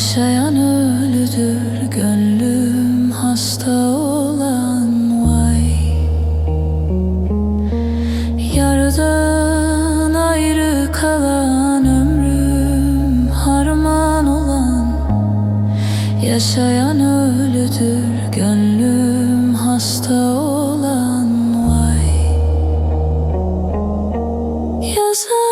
Yaşayan ölüdür gönlüm hasta olan vay. Yarıdan ayrı kalan ömrüm harman olan. Yaşayan ölüdür gönlüm hasta olan vay. Yazan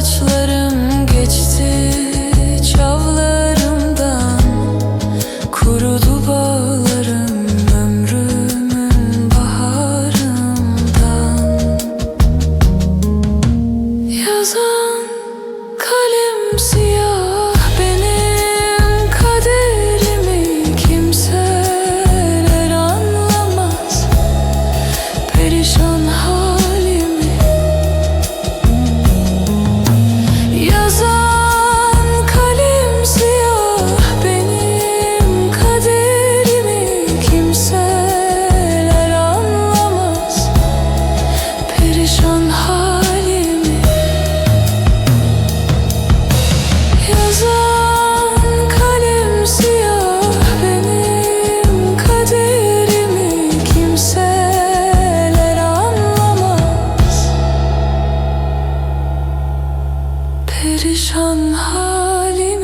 saçlarım geçti çavlarımdan. Kurudu bağlarım ömrümün baharından. Yazan Perişan halim